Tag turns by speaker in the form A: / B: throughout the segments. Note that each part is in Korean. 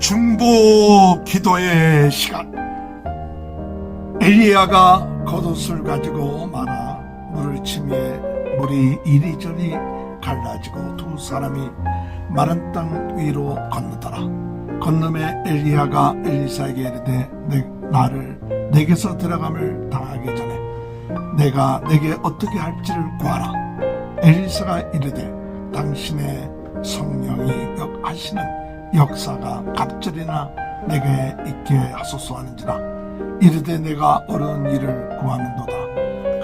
A: 중보 기도의 시간. 엘리야가 겉옷을 가지고 말아 물을 치매 물이 이리저리 갈라지고 두 사람이 마른 땅 위로 건너더라. 건너매 엘리야가 엘리사에게 이르되 내, 나를 내게서 들어감을 당하기 전에 내가 내게 어떻게 할지를 구하라. 엘리사가 이르되 당신의 성령이 역 하시는 역사가 갑절이나 내게 있게 하소서 하는지라. 이르되 내가 어려운 일을 구하는도다.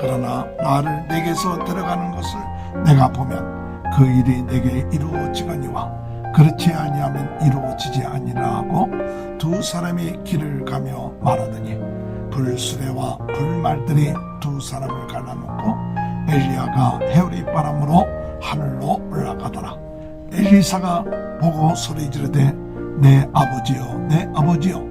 A: 그러나 나를 내게서 들어가는 것을 내가 보면 그 일이 내게 이루어지거니와 그렇지 아니하면 이루어지지 아니라 하고 두 사람이 길을 가며 말하더니 불수레와 불말들이 두 사람을 갈라놓고 엘리야가 해오리 바람으로 하늘로 올라가더라. 엘리사가 보고 소리 지르되 내 아버지여 내 아버지여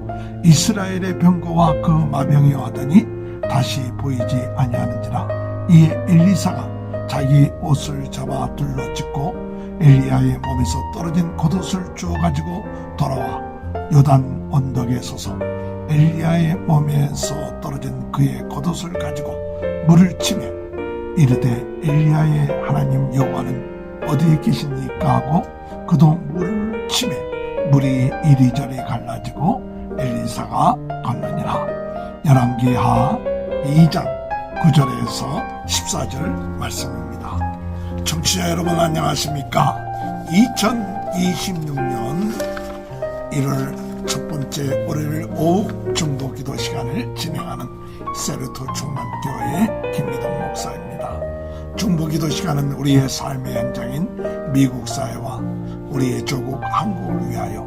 A: 이스라엘의 병거와 그 마병이여 하더니 다시 보이지 아니하는지라. 이에 엘리사가 자기 옷을 잡아 둘러 찢고 엘리야의 몸에서 떨어진 겉옷을 주워 가지고 돌아와 요단 언덕에 서서 엘리야의 몸에서 떨어진 그의 겉옷을 가지고 물을 치며 이르되 엘리야의 하나님 여호와는 어디에 계십니까? 하고 그도 물을 치매 물이 이리저리 갈라지고 엘리사가 건너니라. 열왕기하 2장 9절에서 14절 말씀입니다. 청취자 여러분 안녕하십니까? 2026년 1월 첫 번째 월요일 오후 중보기도 시간을 진행하는 세르토 충만교회 김미동 목사입니다. 중보 기도 시간은 우리의 삶의 현장인 미국 사회와 우리의 조국 한국을 위하여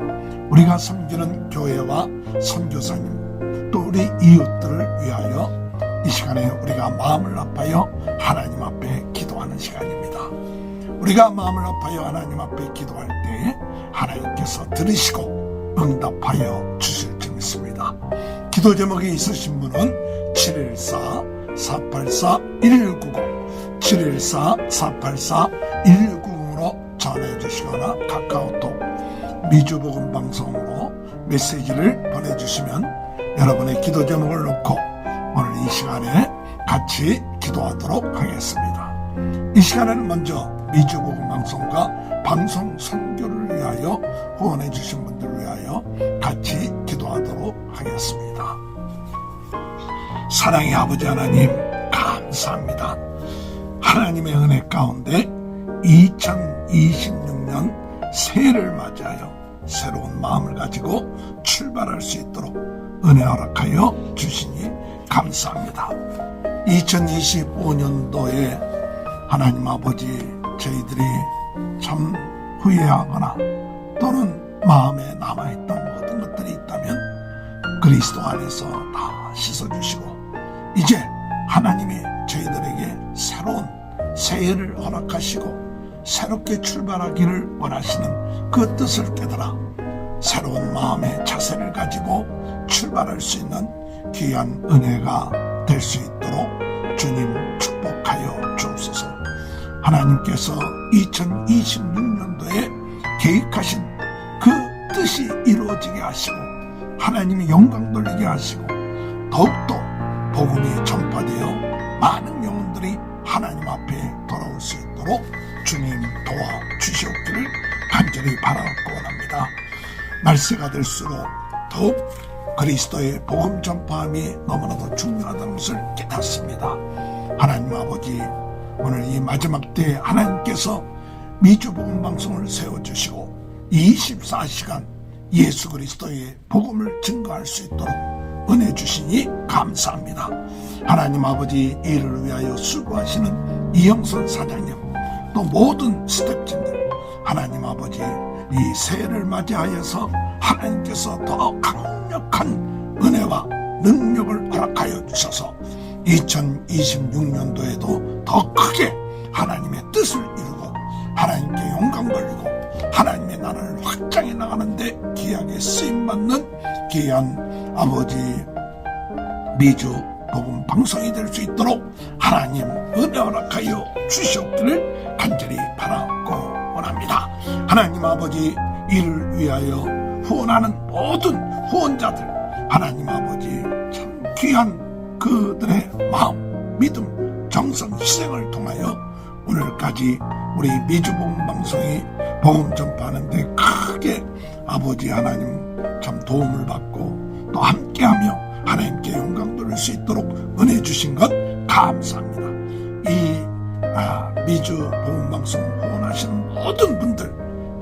A: 우리가 섬기는 교회와 선교사님 또 우리 이웃들을 위하여 이 시간에 우리가 마음을 아파요 하나님 앞에 기도하는 시간입니다. 우리가 마음을 아파요 하나님 앞에 기도할 때 하나님께서 들으시고 응답하여 주실 줄 믿습니다. 기도 제목이 있으신 분은 714 484 1190 714 484 1190 미주복음 방송으로 메시지를 보내주시면 여러분의 기도 제목을 넣고 오늘 이 시간에 같이 기도하도록 하겠습니다. 이 시간에는 먼저 미주복음 방송과 방송 선교를 위하여 후원해 주신 분들을 위하여 같이 기도하도록 하겠습니다. 사랑의 아버지 하나님 감사합니다. 하나님의 은혜 가운데 2026년 새해를 맞이하여 새로운 마음을 가지고 출발할 수 있도록 은혜 허락하여 주시니 감사합니다. 2025년도에 하나님 아버지 저희들이 참 후회하거나 또는 마음에 남아있던 모든 것들이 있다면 그리스도 안에서 다 씻어주시고 이제 하나님이 저희들에게 새로운 새해를 허락하시고 새롭게 출발하기를 원하시는 그 뜻을 깨달아 새로운 마음의 자세를 가지고 출발할 수 있는 귀한 은혜가 될 수 있도록 주님 축복하여 주옵소서. 하나님께서 2026년도에 계획하신 그 뜻이 이루어지게 하시고 하나님이 영광 돌리게 하시고 더욱더 복음이 전파되어 많은 영혼들이 하나님 앞에 돌아올 수 있도록 주님 도와 주시옵기를 간절히 바라고 원합니다. 말세가 될수록 더욱 그리스도의 복음 전파함이 너무나도 중요하다는 것을 깨닫습니다. 하나님 아버지 오늘 이 마지막 때 하나님께서 미주복음 방송을 세워주시고 24시간 예수 그리스도의 복음을 증거할 수 있도록 은혜 주시니 감사합니다. 하나님 아버지 이를 위하여 수고하시는 이영선 사장님 또 모든 스탭진들 하나님 아버지 이 새해를 맞이하여서 하나님께서 더 강력한 은혜와 능력을 허락하여 주셔서 2026년도에도 더 크게 하나님의 뜻을 이루고 하나님께 영광 돌리고 하나님의 나라를 확장해 나가는데 귀하게 쓰임받는 귀한 아버지 미주 복음 방송이 될 수 있도록 하나님 은혜 허락하여 주시옵기를 간절히 바라고 원합니다. 하나님 아버지 이를 위하여 후원하는 모든 후원자들 하나님 아버지 참 귀한 그들의 마음 믿음 정성 희생을 통하여 오늘까지 우리 미주복음 방송이 복음 전파하는데 크게 아버지 하나님 참 도움을 받고 또 함께하며 하나님께 영광 돌릴 수 있도록 은혜 주신 것 감사합니다. 이 아, 미주 복음 방송 후원하시는 모든 분들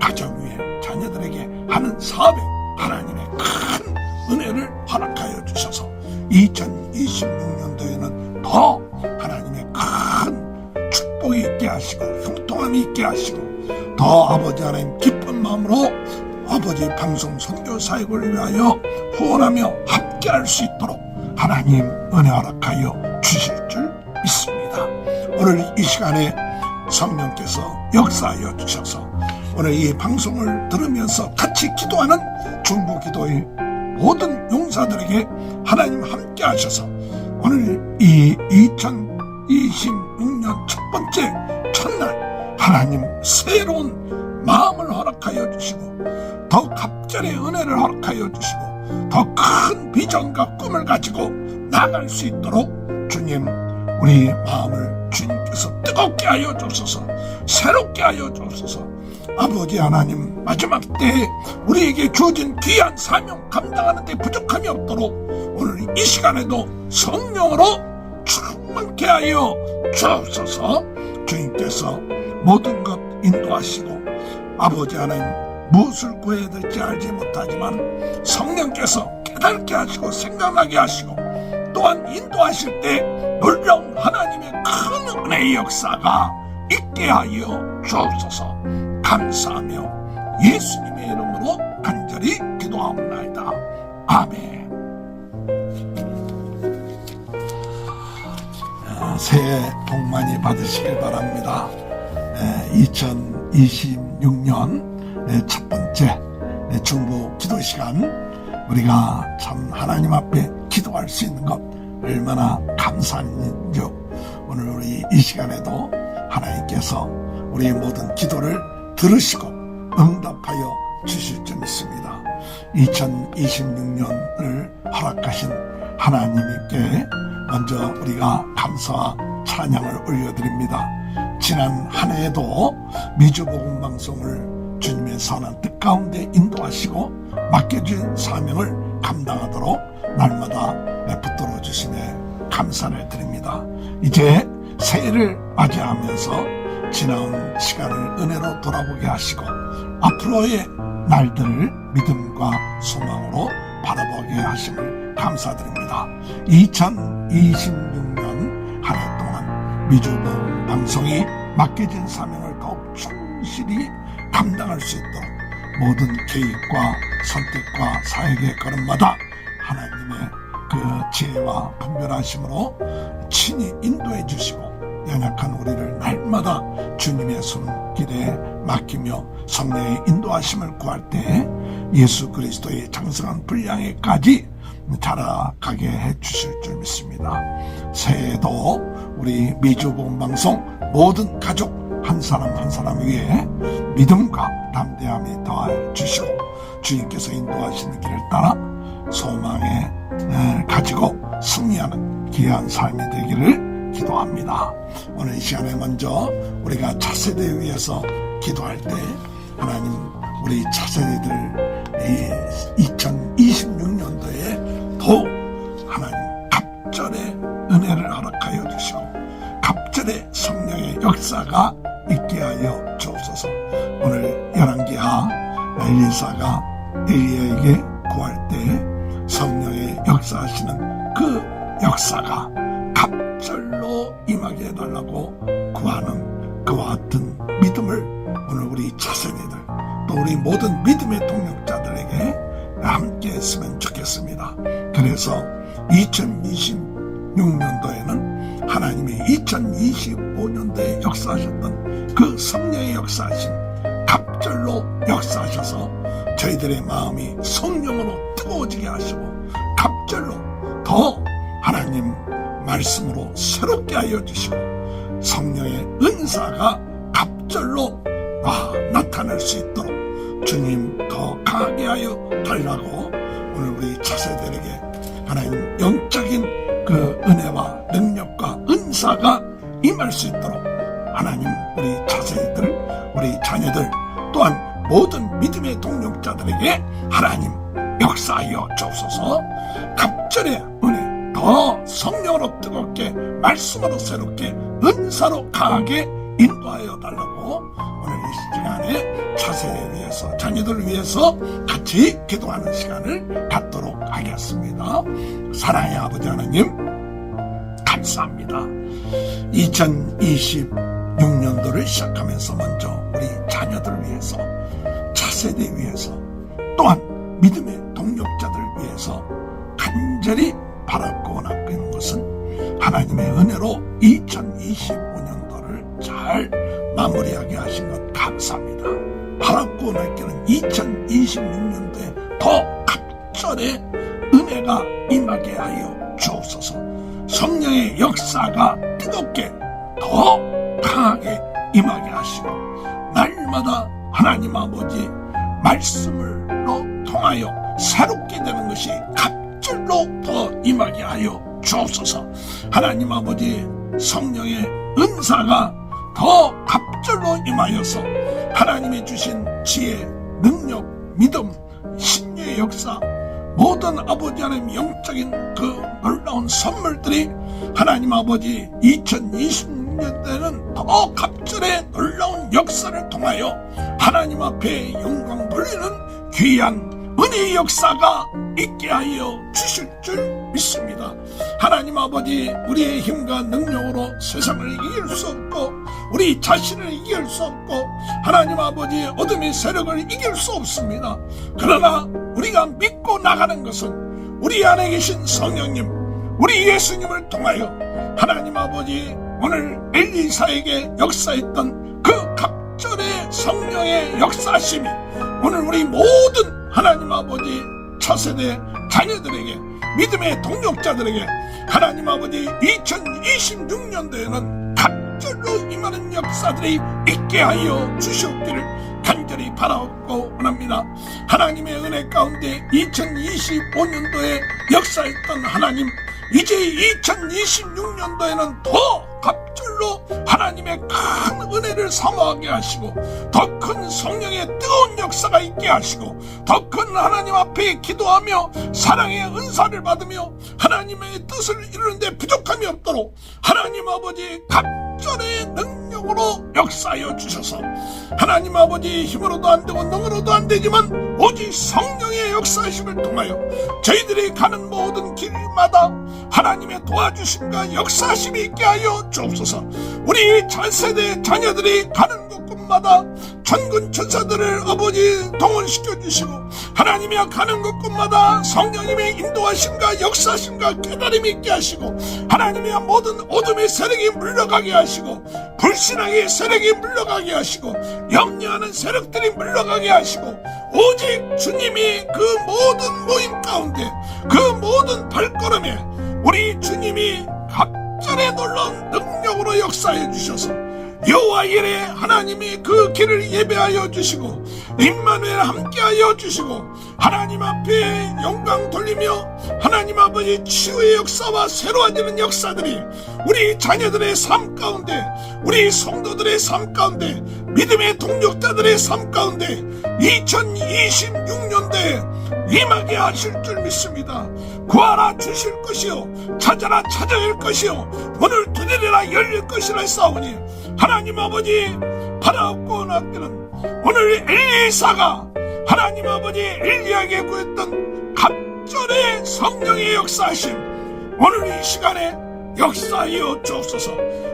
A: 가정 위에 자녀들에게 하는 사업에 하나님의 큰 은혜를 허락하여 주셔서 2026년도에는 더 하나님의 큰 축복이 있게 하시고 형통함이 있게 하시고 더 아버지 하나님 기쁜 마음으로 아버지 방송 선교 사역을 위하여 후원하며 함께할 수 있도록 하나님 은혜 허락하여 주실 줄 믿습니다. 오늘 이 시간에 성령께서 역사하여 주셔서 오늘 이 방송을 들으면서 같이 기도하는 중보 기도의 모든 용사들에게 하나님 함께 하셔서 오늘 이 2026년 첫 번째 첫날 하나님 새로운 마음을 허락하여 주시고 더 갑절의 은혜를 허락하여 주시고 더 큰 비전과 꿈을 가지고 나갈 수 있도록 주님 우리 마음을 주님께서 뜨겁게 하여 주소서 새롭게 하여 주소서. 아버지 하나님 마지막 때에 우리에게 주어진 귀한 사명 감당하는 데 부족함이 없도록 오늘 이 시간에도 성령으로 충만케 하여 주옵소서. 주님께서 모든 것 인도하시고 아버지 하나님 무엇을 구해야 될지 알지 못하지만 성령께서 깨닫게 하시고 생각나게 하시고 또한 인도하실 때 놀라운 하나님의 큰 은혜의 역사가 있게 하여 주옵소서 감사하며 예수님의 이름으로 간절히 기도하옵나이다. 아멘. 아, 새해 복 많이 받으시길 바랍니다. 2026년 첫 번째 중보 기도 시간 우리가 참 하나님 앞에 기도할 수 있는 것 얼마나 감사한지요. 오늘 우리 이 시간에도 하나님께서 우리의 모든 기도를 들으시고 응답하여 주실 줄 믿습니다. 2026년을 허락하신 하나님께 먼저 우리가 감사와 찬양을 올려드립니다. 지난 한 해에도 미주복음 방송을 주님의 선한 뜻 가운데 인도하시고 맡겨진 사명을 감당하도록 날마다 붙들어 주심에 감사를 드립니다. 이제 새해를 맞이하면서 지나온 시간을 은혜로 돌아보게 하시고 앞으로의 날들을 믿음과 소망으로 바라보게 하심을 감사드립니다. 2026년 한 해 동안 미주봉 방송이 맡겨진 사명을 더욱 충실히 감당할 수 있도록 모든 계획과 선택과 사역의 걸음마다 하나님의 그 지혜와 분별하심으로 친히 인도해 주시고 연약한 우리를 날마다 주님의 손길에 맡기며 성령의 인도하심을 구할 때 예수 그리스도의 장성한 분량에까지 자라가게 해 주실 줄 믿습니다. 새해도 우리 미주봉 방송 모든 가족 한 사람 한 사람 위에 믿음과 담대함이 더하여 주시고 주님께서 인도하시는 길을 따라 소망에 가지고 승리하는 귀한 삶이 되기를 기도합니다. 오늘 이 시간에 먼저 우리가 차세대 위해서 기도할 때 하나님 우리 차세대들 이 2026년도에 더욱 하나님 갑절의 은혜를 허락하여 주시고 갑절의 성령의 역사가 엘리사가 엘리야에게 구할 때 성령의 역사하시는 그 역사가 갑절로 임하게 해달라고 구하는 그와 같은 믿음을 오늘 우리 차세대들 또 우리 모든 믿음의 동력자들에게 함께 했으면 좋겠습니다. 그래서 2026년도에는 하나님이 2025년도에 역사하셨던 그 성령의 역사하신 갑 절로 역사하셔서 저희들의 마음이 성령으로 뜨거워지게 하시고 갑절로 더 하나님 말씀으로 새롭게 하여 주시고 성령의 은사가 갑절로 아, 나타날 수 있도록 주님 더 강하게 하여 달라고 오늘 우리 차세들에게 하나님 영적인 그 은혜와 능력과 은사가 임할 수 있도록 하나님 우리 자세들 우리 자녀들 또한 모든 믿음의 동력자들에게 하나님 역사하여 주옵소서. 갑절의 은혜 더 성령으로 뜨겁게 말씀으로 새롭게 은사로 강하게 인도하여 달라고 오늘 이 시간에 자세에 위해서 자녀들을 위해서 같이 기도하는 시간을 갖도록 하겠습니다. 사랑의 아버지 하나님 감사합니다. 2026년도를 시작하면서 먼저 우리 자녀들을 위해서 차세대 위해서 또한 믿음의 동력자들 위해서 간절히 바라고 원하는 것은 하나님의 은혜로 2025년도를 잘 마무리하게 하신 것 감사합니다. 바라고 원하기는 2026년도에 더 갑절의 은혜가 임하게 하여 주옵소서 성령의 역사가 뜨겁게 더 강하게 임하게 하시고 날마다 하나님 아버지 말씀을로 통하여 새롭게 되는 것이 갑절로 더 임하게 하여 주옵소서. 하나님 아버지 성령의 은사가 더 갑절로 임하여서 하나님이 주신 지혜, 능력, 믿음, 신유의 역사 모든 아버지 하나님 영적인 그 놀라운 선물들이 하나님 아버지 2026년 대는 더 갑절의 놀라운 역사를 통하여 하나님 앞에 영광 돌리는 귀한 은혜의 역사가 있게 하여 주실 줄 믿습니다. 하나님 아버지 우리의 힘과 능력으로 세상을 이길 수 없고 우리 자신을 이길 수 없고 하나님 아버지 어둠의 세력을 이길 수 없습니다. 그러나 우리가 믿고 나가는 것은 우리 안에 계신 성령님 우리 예수님을 통하여 하나님 아버지 오늘 엘리사에게 역사했던 그 갑절의 성령의 역사심이 오늘 우리 모든 하나님 아버지 차세대 자녀들에게 믿음의 동력자들에게 하나님 아버지 2026년도에는 갑절로 임하는 역사들이 있게 하여 주시옵기를 간절히 바라옵고 원합니다. 하나님의 은혜 가운데 2025년도에 역사했던 하나님 이제 2026년도에는 더 갑절로 하나님의 큰 은혜를 사모하게 하시고 더 큰 성령의 뜨거운 역사가 있게 하시고 더 큰 하나님 앞에 기도하며 사랑의 은사를 받으며 하나님의 뜻을 이루는데 부족함이 없도록 하나님 아버지 갑절의 능력 으로 역사하여 주셔서 하나님 아버지 힘으로도 안 되고 능으로도 안 되지만 오직 성령의 역사심을 통하여 저희들이 가는 모든 길마다 하나님의 도와주심과 역사심이 있게 하여 주옵소서. 우리 차세대 자녀들이 가는 곳곳마다 천군 천사들을 아버지 동원시켜 주시고 하나님이 가는 곳곳마다 성령님의 인도하심과 역사심과 깨달음이 있게 하시고 하나님이 모든 어둠의 세력이 물러가게 하시고 불신앙의 세력이 물러가게 하시고 염려하는 세력들이 물러가게 하시고 오직 주님이 그 모든 모임 가운데 그 모든 발걸음에 우리 주님이 갑절의 놀라운 능력으로 역사해 주셔서 여호와 이레 하나님이 그 길을 예배하여 주시고 임마누엘 함께하여 주시고 하나님 앞에 영광 돌리며 하나님 아버지 치유의 역사와 새로워지는 역사들이 우리 자녀들의 삶 가운데 우리 성도들의 삶 가운데 믿음의 동력자들의 삶 가운데 2026년도에 임하게 하실 줄 믿습니다. 구하라 주실 것이요 찾아라 찾아낼 것이요 문을 두드리라 열릴 것이라 싸우니 하나님 아버지 바라옵고 나기는 오늘 엘리사가 하나님 아버지 엘리야에게 구했던 갑절의 성령의 역사하심 오늘 이 시간에 역사하여 주옵소서.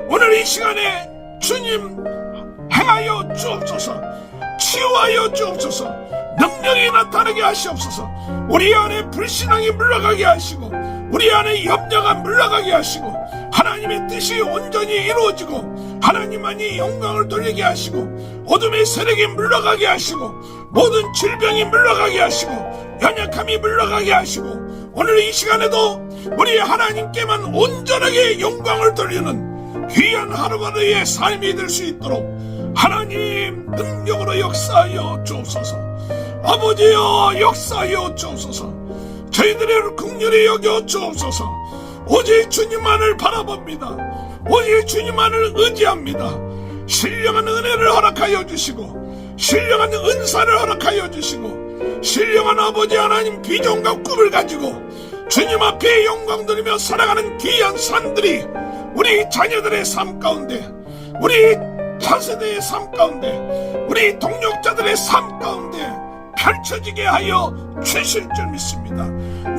A: 오늘 이 시간에 주님 행하여 주옵소서. 치유하여 주옵소서. 능력이 나타나게 하시옵소서. 우리 안에 불신앙이 물러가게 하시고 우리 안에 염려가 물러가게 하시고 하나님의 뜻이 온전히 이루어지고 하나님만이 영광을 돌리게 하시고 어둠의 세력이 물러가게 하시고 모든 질병이 물러가게 하시고 연약함이 물러가게 하시고 오늘 이 시간에도 우리 하나님께만 온전하게 영광을 돌리는 귀한 하루하루의 삶이 될 수 있도록 하나님 능력으로 역사하여 주옵소서. 아버지여 역사여 주옵소서 저희들을 극렬히 여겨 주옵소서? 오직 주님만을 바라봅니다. 오직 주님만을 의지합니다. 신령한 은혜를 허락하여 주시고 신령한 은사를 허락하여 주시고 신령한 아버지 하나님 비전과 꿈을 가지고 주님 앞에 영광 돌리며 살아가는 귀한 산들이 우리 자녀들의 삶 가운데 우리 차세대의 삶 가운데 우리 동력자들의 삶 가운데 펼쳐지게 하여 주실 줄 믿습니다.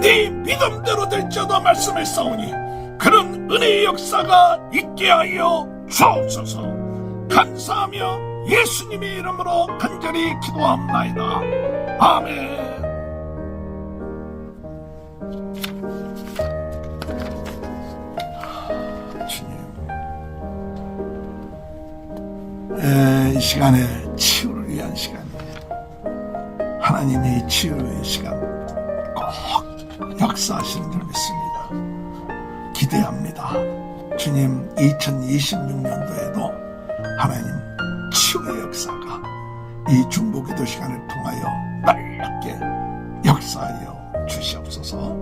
A: 네 믿음대로 될지어다 말씀을 싸우니 그런 은혜의 역사가 있게 하여 주옵소서 감사하며 예수님의 이름으로 간절히 기도합나이다. 아멘 주님 에, 이 시간에 시간이에요. 하나님의 치유의 시간 꼭 역사하시는 줄 믿습니다. 기대합니다. 주님 2026년도에도 하나님 치유의 역사가 이 중보기도 시간을 통하여 넓게 역사하여 주시옵소서.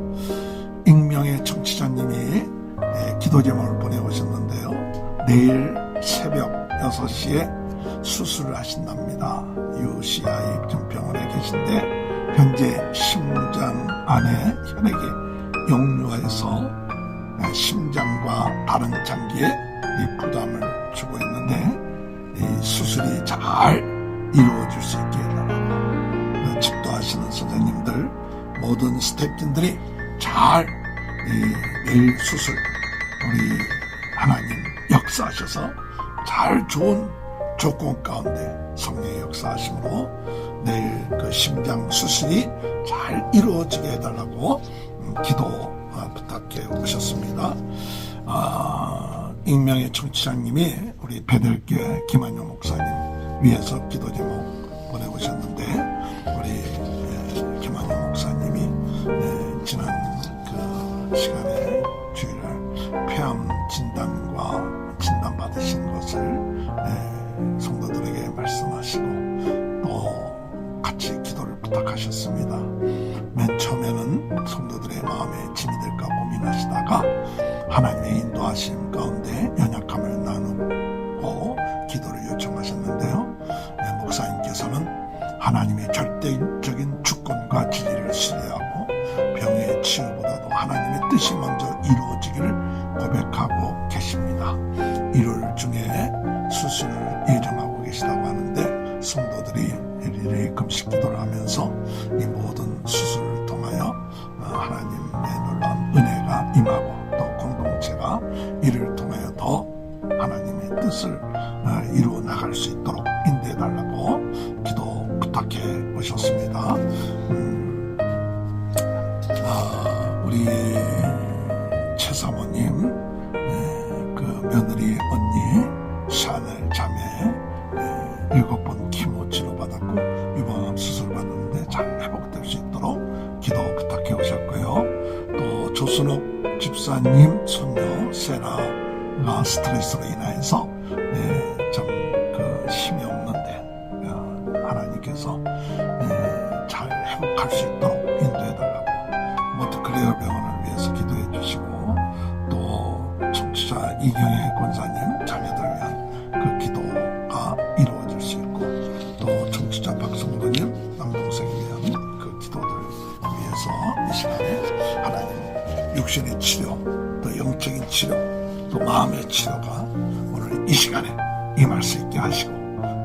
A: 익명의 청취자님이 예, 기도 제목을 보내오셨는데요. 내일 새벽 6시에 수술을 하신답니다. 모든 스태프진들이 잘이 내일 수술 우리 하나님 역사하셔서 잘 좋은 조건 가운데 성령의 역사하심으로 내일 그 심장 수술이 잘 이루어지게 해달라고 음, 기도 어, 부탁해 오셨습니다. 아, 익명의 청취자님이 우리 베들교회 김한용 목사님 위해서 기도 제목 보내오셨는데 시간에 주일날 폐암 진단과 진단 받으신 것을 예, 성도들에게 말씀하시고 또 같이 기도를 부탁하셨습니다. 맨 처음에는 성도들의 마음에 짐이 될까 고민하시다가 하나님의 인도하심 가운데 연약함을 나누고 기도를 요청하셨는데요. 네, 목사님께서는 하나님의 절대적인 주권과 진리를 신뢰하고 병의 치유보다도 하나님의 뜻이 먼저 이루어지기를 고백하고 계십니다. 1월 중에 수술을 예정하고 계시다고 하는데 성도들이 일일이 금식 기도를 하면서 이 모든 수술을 통하여 어, 하나님의 놀라운 은혜가 임하고 또 공동체가 이를 통하여 더 하나님의 뜻을 어, 이루어 나갈 수 있도록 스트레스로 인해서 예, 좀그 힘이 없는데 어, 하나님께서 예, 잘 회복할 수 있도록 인도해 달라고 모트클레어 병원을 위해서 기도해 주시고 또 청취자 이경혜 권사님 자녀들 위한 그 기도가 이루어질 수 있고 또 청취자 박성도님 남동생을 위한 그 기도들 위해서 이 시간에 하나님 육신의 치료 또 영적인 치료 또 마음의 치료가 이 시간에 임할 수 있게 하시고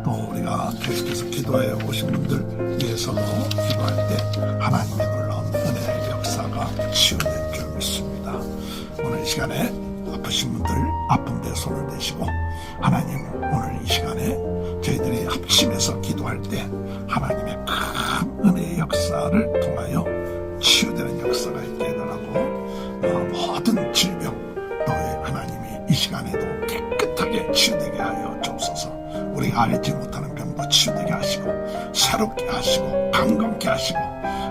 A: 또 우리가 계속해서 기도해 오신 분들 위해서도 기도할 때 하나님의 놀라운 은혜의 역사가 치유될 줄 믿습니다. 오늘 이 시간에 아프신 분들 아픈 데 손을 대시고 하나님 오늘 이 시간에 저희들이 합심해서 기도할 때 하나님의 큰 치유되게 하여 주옵소서 우리가 알지 못하는 병도 치유되게 하시고 새롭게 하시고 강건케 하시고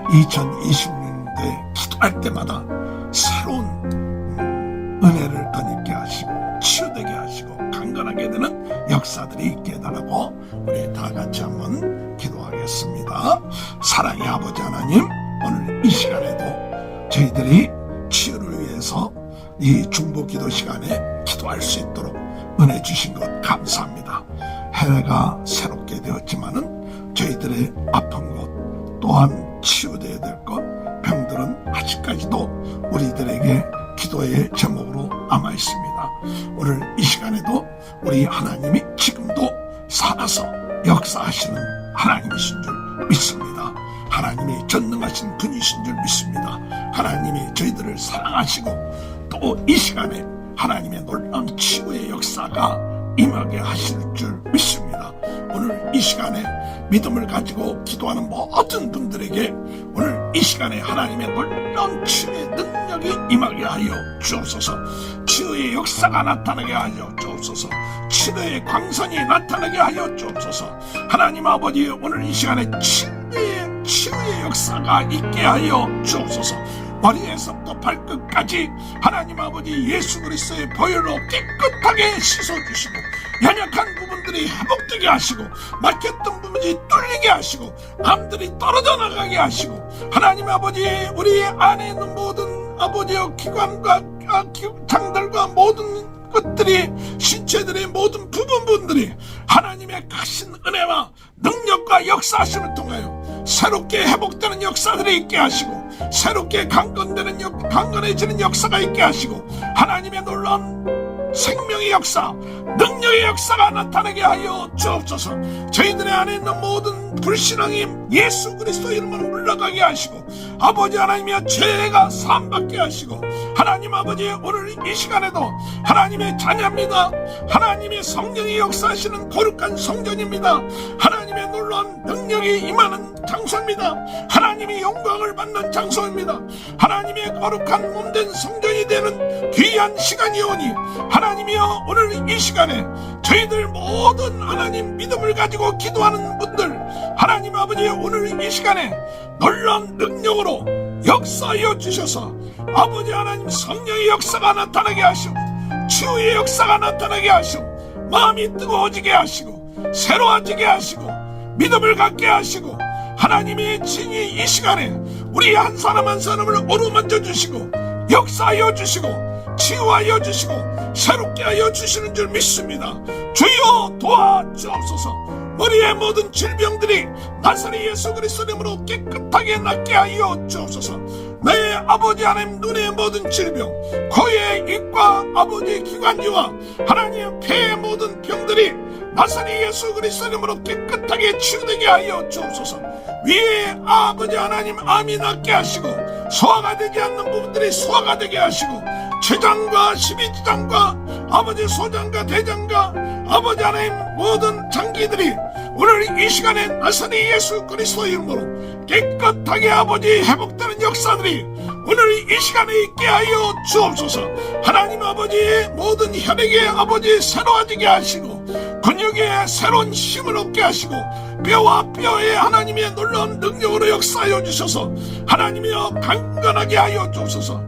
A: 2026년도에 기도할 때마다 새로운 음, 은혜를 덧입게 하시고 치유되게 하시고 강건하게 되는 역사들이 있게 해달라고 우리 다 같이 한번 기도하겠습니다. 사랑의 아버지 하나님, 오늘 이 시간에도 저희들이 치유를 위해서 이 중보 기도 시간에 기도할 수 있도록 은혜 주신 것 감사합니다. 해가 새롭게 되었지만은 저희들의 아픈 것 또한 치유되어야 될 것, 병들은 아직까지도 우리들에게 기도의 제목으로 남아 있습니다. 오늘 이 시간에도 우리 하나님이 지금도 살아서 역사하시는 하나님이신 줄 믿습니다. 하나님이 전능하신 분이신 줄 믿습니다. 하나님이 저희들을 사랑하시고 또 이 시간에 하나님의 놀라운 치유의 역사가 임하게 하실 줄 믿습니다. 오늘 이 시간에 믿음을 가지고 기도하는 모든 분들에게 오늘 이 시간에 하나님의 놀라운 치유의 능력이 임하게 하여 주옵소서. 치유의 역사가 나타나게 하여 주옵소서. 치유의 광선이 나타나게 하여 주옵소서. 하나님 아버지 오늘 이 시간에 치유의, 치유의 역사가 있게 하여 주옵소서 머리에서부터 발끝까지 하나님 아버지 예수 그리스도의 보혈로 깨끗하게 씻어주시고 연약한 부분들이 회복되게 하시고 막혔던 부분이 뚫리게 하시고 암들이 떨어져 나가게 하시고 하나님 아버지 우리 안에 있는 모든 아버지의 기관과 아, 기- 장들과 모든 것들이 신체들의 모든 부분분들이 하나님의 크신 은혜와 능력과 역사하심을 통하여 새롭게 회복되는 역사들이 있게 하시고 새롭게 강건되는 역, 강건해지는 역사가 있게 하시고 하나님의 놀라운 생명의 역사, 능력의 역사가 나타나게 하여 주옵소서. 저희들의 안에 있는 모든 불신앙이 예수 그리스도 이름으로 물러가게 하시고 아버지 하나님의 죄가 사함받게 하시고 하나님 아버지 오늘 이 시간에도 하나님의 자녀입니다. 하나님의 성령이 역사하시는 거룩한 성전입니다. 하나님의 놀라운 능력이 임하는 장소입니다. 하나님이 영광을 받는 장소입니다. 하나님의 거룩한 몸된 성전이 되는 귀한 시간이 오니 하나님 이여 오늘 이 시간에 저희들 모든 하나님 믿음을 가지고 기도하는 분들 하나님 아버지 오늘 이 시간에 놀라운 능력으로 역사하여 주셔서 아버지 하나님 성령의 역사가 나타나게 하시고 치유의 역사가 나타나게 하시고 마음이 뜨거워지게 하시고 새로워지게 하시고 믿음을 갖게 하시고 하나님이 친히 이 시간에 우리 한 사람 한 사람을 어루만져 주시고 역사하여 주시고 치유하여 주시고 새롭게 하여 주시는 줄 믿습니다. 주여 도와주옵소서. 머리의 모든 질병들이 나사리 예수 그리스도 이름으로 깨끗하게 낫게 하여 주옵소서. 내 아버지 하나님 눈의 모든 질병, 코의 입과 아버지 기관지와 하나님 폐의 모든 병들이 나사리 예수 그리스도 이름으로 깨끗하게 치유되게 하여 주옵소서. 위에 아버지 하나님 암이 낫게 하시고 소화가 되지 않는 부분들이 소화가 되게 하시고 췌장과 십이지장과 아버지 소장과 대장과 아버지 하나님 모든 장기들이 오늘 이 시간에 나사리 예수 그리스도 이름으로 깨끗하게 아버지 회복되는 역사들이 오늘 이 시간에 있게 하여 주옵소서 하나님 아버지 모든 혈액의 아버지 새로워지게 하시고 근육에 새로운 힘을 얻게 하시고 뼈와 뼈에 하나님의 놀라운 능력으로 역사하여 주셔서 하나님이여 강건하게 하여 주옵소서.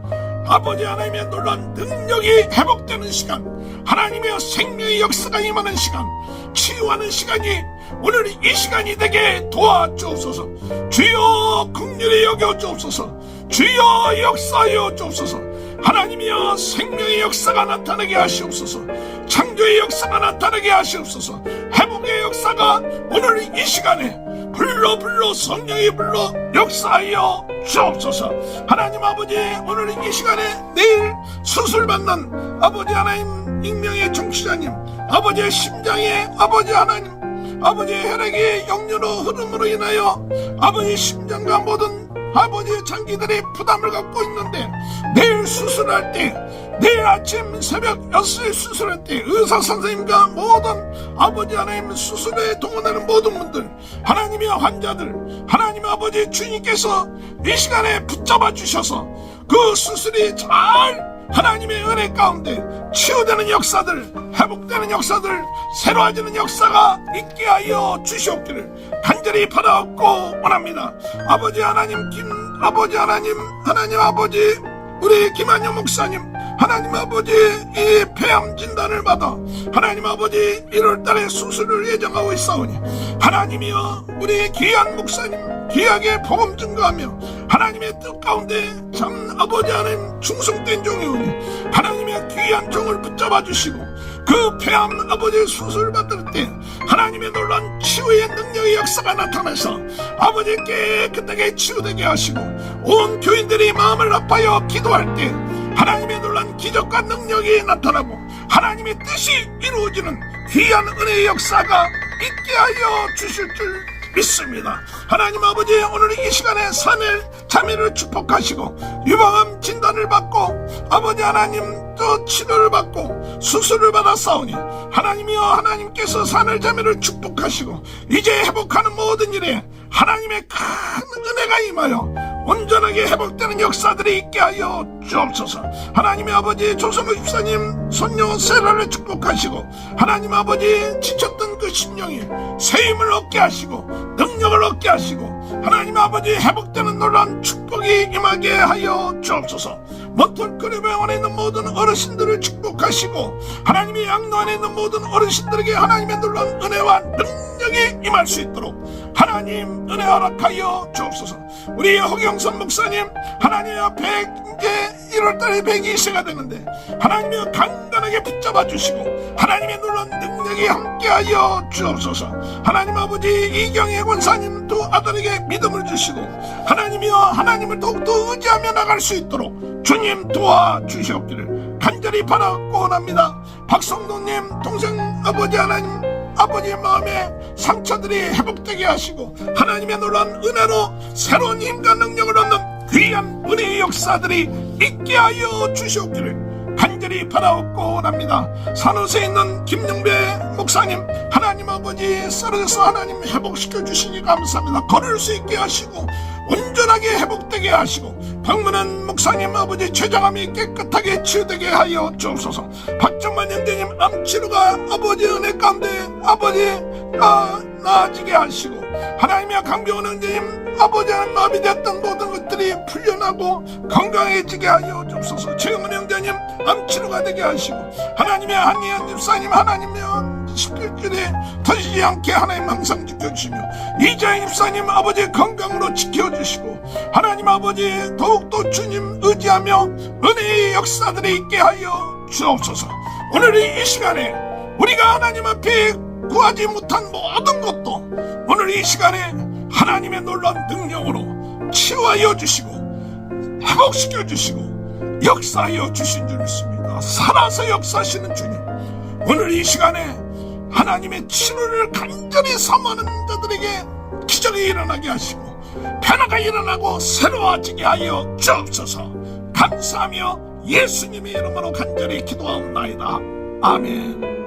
A: 아버지 하나님의 놀라운 능력이 회복되는 시간 하나님의 생명의 역사가 임하는 시간 치유하는 시간이 오늘 이 시간이 되게 도와주옵소서. 주여 긍휼히 여겨주옵소서. 주여 역사하여 주옵소서 하나님이여 생명의 역사가 나타나게 하시옵소서. 창조의 역사가 나타나게 하시옵소서. 회복의 역사가 오늘 이 시간에 불러 불러 성령이 불러 역사하여 주옵소서. 하나님 아버지 오늘 이 시간에 내일 수술받는 아버지 하나님 익명의 정치자님 아버지의 심장에 아버지 하나님 아버지의 혈액이 역류로 흐름으로 인하여 아버지 심장과 모든 아버지의 장기들이 부담을 갖고 있는데 내일 수술할 때 내일 아침 새벽 6시에 수술할 때 의사 선생님과 모든 아버지 하나님 수술에 동원하는 모든 분들 하나님의 환자들 하나님 아버지 주님께서 이 시간에 붙잡아 주셔서 그 수술이 잘 하나님의 은혜 가운데 치유되는 역사들, 회복되는 역사들, 새로워지는 역사가 있게 하여 주시옵기를 간절히 바라옵고 원합니다. 아버지 하나님, 김, 아버지 하나님, 하나님 아버지, 우리 김한영 목사님, 하나님 아버지 이 폐암 진단을 받아 하나님 아버지 1월달에 수술을 예정하고 있사오니 하나님이여 우리 귀한 목사님 귀하게 복음 증거하며 하나님의 뜻 가운데 참 아버지 하나님 충성된 종이오니 하나님의 귀한 종을 붙잡아 주시고 그 폐암 아버지 수술 받을 때 하나님의 놀란 치유의 능력의 역사가 나타나서 아버지 깨끗하게 치유되게 하시고 온 교인들이 마음을 아파여 기도할 때 하나님의 놀란 기적과 능력이 나타나고 하나님의 뜻이 이루어지는 귀한 은혜의 역사가 있게 하여 주실 줄 믿습니다. 하나님 아버지 오늘 이 시간에 사낼 자매를 축복하시고 유방암 진단을 받고 아버지 하나님 또 치료를 받고 수술을 받아 싸우니 하나님이여 하나님께서 사낼 자매를 축복하시고 이제 회복하는 모든 일에 하나님의 큰 은혜가 임하여 온전하게 회복되는 역사들이 있게 하여 주옵소서. 하나님의 아버지 조성우 집사님 손녀 세라를 축복하시고 하나님 아버지 지쳤던 그 심령이 새 힘을 얻게 하시고 능력을 얻게 하시고 하나님 아버지 회복되는 놀란 축복이 임하게 하여 주옵소서. 그리병원에 있는 모든 어르신들을 축복하시고 하나님의 양로 안에 있는 모든 어르신들에게 하나님의 놀란 은혜와 능력 이 임할 수 있도록 하나님 은혜 허락하여 주옵소서. 우리 허경선 목사님 하나님 앞에 이제 1월달에 120세가 되는데 하나님이 강건하게 붙잡아 주시고 하나님의 놀란 능력이 함께하여 주옵소서. 하나님 아버지 이경혜 권사님도 아들에게 믿음을 주시고 하나님이여 하나님을 더욱더 의지하며 나갈 수 있도록 주님 도와 주시옵기를 간절히 바라고 원합니다. 박성도님 동생 아버지 하나님 아버지의 마음에 상처들이 회복되게 하시고 하나님의 놀란 은혜로 새로운 힘과 능력을 얻는 귀한 은혜의 역사들이 있게 하여 주시옵기를 간절히 바라옵고 원합니다. 산호세에 있는 김영배 목사님 하나님 아버지 쓰러져서 하나님 회복시켜 주시니 감사합니다. 걸을 수 있게 하시고 온전하게 회복되게 하시고 방문한 목사님 아버지 췌장암이 깨끗하게 치유되게 하여 주옵소서. 박정만 형제님 암치료가 아버지 은혜 가운데 아버지 아, 나아지게 하시고 하나님의 강병원 형제님 아버지 하나님 마음이 됐던 모든 것들이 풀려나고 건강해지게 하여 주옵소서. 최영은 형제님 암치료가 되게 하시고 하나님의 한의원 집사님 하나님의 십일길에 터지지 않게 하나님 항상 지켜주시며 이자인 집사님 아버지 건강으로 지켜주시고 하나님 아버지 더욱더 주님 의지하며 은혜의 역사들이 있게 하여 주옵소서. 오늘 이 시간에 우리가 하나님 앞에 구하지 못한 모든 것도 오늘 이 시간에 하나님의 놀라운 능력으로 치유하여 주시고 회복시켜 주시고 역사하여 주신 줄 믿습니다. 살아서 역사하시는 주님 오늘 이 시간에 하나님의 치료를 간절히 사모하는 자들에게 기적이 일어나게 하시고 변화가 일어나고 새로워지게 하여 주옵소서. 감사하며 예수님의 이름으로 간절히 기도하옵나이다. 아멘.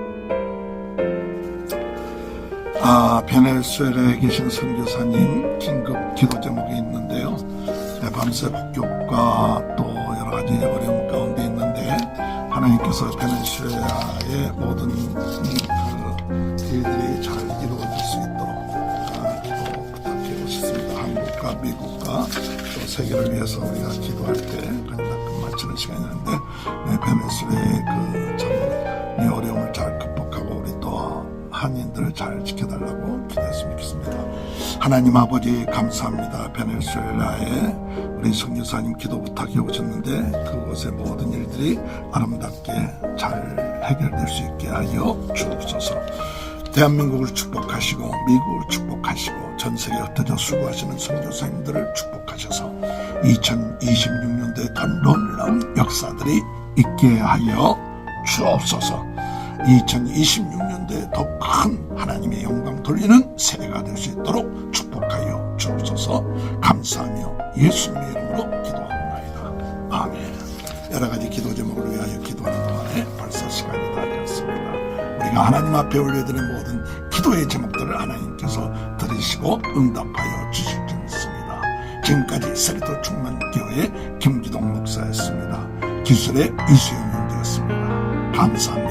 A: 아, 베네수엘에 계신 선교사님 긴급 기도 제목이 있는데요. 네, 밤새 폭격과 또 여러 가지 어려움 가운데 있는데 하나님께서 베네수엘의 모든 그 일들이 잘 이루어질 수 있도록 아, 부탁드리고 싶습니다. 한국과 미국과 또 세계를 위해서 우리가 기도할 때 그냥 딱 마치는 시간이었는데 네, 베네수엘의 그 참 이 어려움을 잘 극복하고 우리 또 한인들을 잘 지켜달라고 기도했으면 좋겠습니다. 하나님 아버지 감사합니다. 베네수엘라에 우리 성교사님 기도 부탁해 오셨는데 그곳의 모든 일들이 아름답게 잘 해결될 수 있게 하여 주옵소서. 대한민국을 축복하시고 미국을 축복하시고 전 세계 흩어져 수고하시는 선교사님들을 축복하셔서 2026년도에 더 놀라운 역사들이 있게 하여 주옵소서. 2026년도에 더 큰 하나님의 영광 돌리는 세대가 될 수 있도록 축복하여 주옵소서 감사하며 예수님의 이름으로 기도합니다. 아멘. 여러 가지 기도 제목을 위하여 기도하는 동안에 벌써 시간이 다. 우리가 하나님 앞에 올려드린 모든 기도의 제목들을 하나님께서 들으시고 응답하여 주실 줄 믿습니다. 지금까지 세리도 충만교회 김기동 목사였습니다. 기술의 이수영 형제였습니다. 감사합니다.